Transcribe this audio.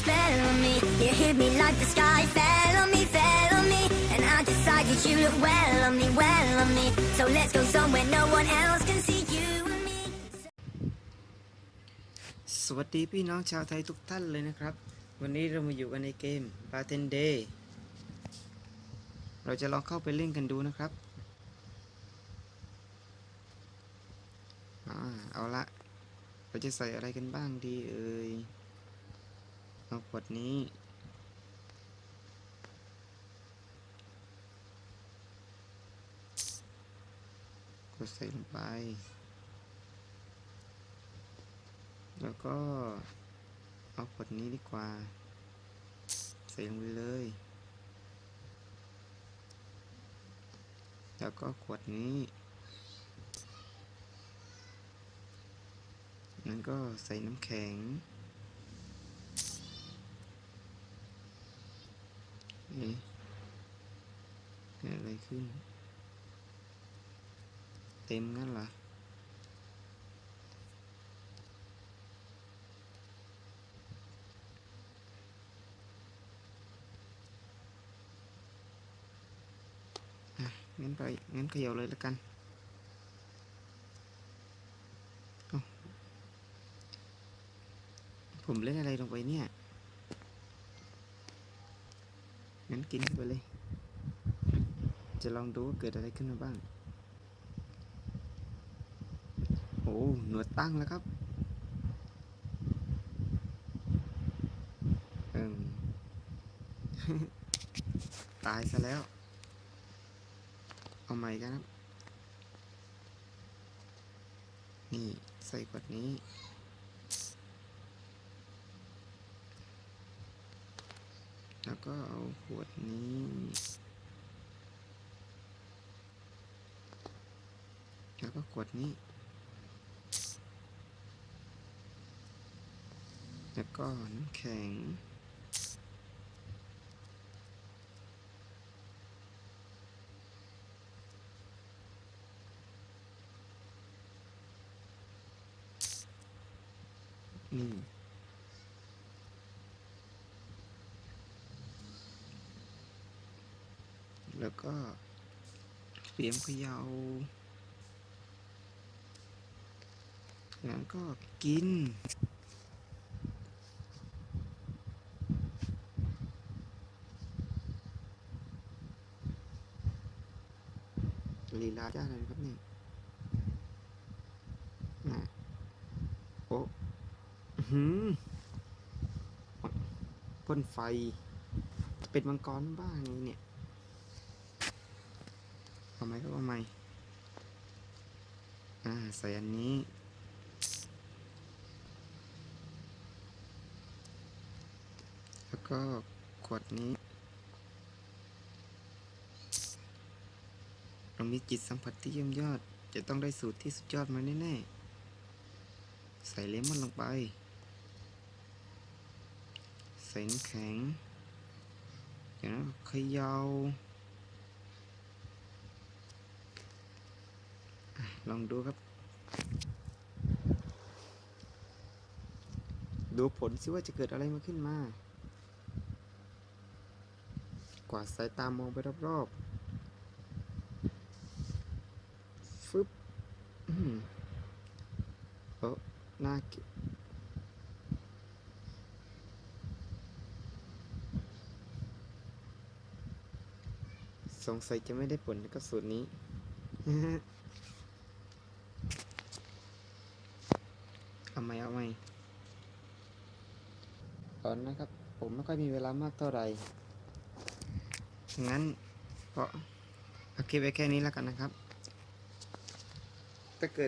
spell on me. You hit me like the sky fell on me, fell on me. And I decided you look well on me, well on me. So let's go somewhere no one else can see you and me. สวัสดีพี่น้องชาวไทยทุกท่านเลยนะครับ วันนี้เรามาอยู่กันในเกม b a r t e n Day เราจะลองเข้าไปเล่นกันดูนะครับอเอาละเราจะใส่อะไรกันบ้างดีเอ่ย เอาขวดนี้ กดใส่ลงไป แล้วก็ เอาขวดนี้ดีกว่า ใส่ลงไปเลย แล้วก็ขวดนี้นั้นก็ใส่น้ำแข็ง เกิดอะไรขึ้น เต็มงั้นเหรออะงั้นไปงั้นเขย่าเลยแล้วกันผมเล่นอะไรลงไปเนี่ย งั้นกินเข้าไปเลย จะลองดูว่าเกิดอะไรขึ้นมาบ้าง โอ้หนวดตั้งแล้วครับเอิมตายซะแล้ว เอาใหม่กันครับ นี่ ใส่ขวดนี้ แล้วก็เอาขวดนี้แล้วก็ขวดนี้ แล้วก็น้ำแข็ง นี่ แล้วก็เตรียมเขยา่าแล้วก็กิน ลีลาจ้าเลยนะครับนี่นะโอ้หืมพ่นไฟ เป็นมังกรบ้างไงเนี่ย เอาไหมก็เอาไหมอ่าใส่อันนี้แล้วก็ขวดนี้เรามีจิตสัมผัสที่เยี่ยมยอด จะต้องได้สูตรที่สุดยอดมาแน่ๆ ใส่เลมอนลงไป ใส่น้ำแข็งจากนั้นเขยา่าอะ ลองดูครับ ดูผลสิว่าจะเกิดอะไรมาขึ้นมา กวาดสายตามองไปรอบๆฟึบอืมเออน่าเกลียดสงสัยจะไม่ได้ผลกับสูตรนี้ เอาไมเอาไหมตอนนะครับ ผมไม่ค่อยมีเวลามากเท่าไหร่ งั้นก็เอาคลิปไว้แค่นี้แล้วกันนะครับ ถ้าเกิด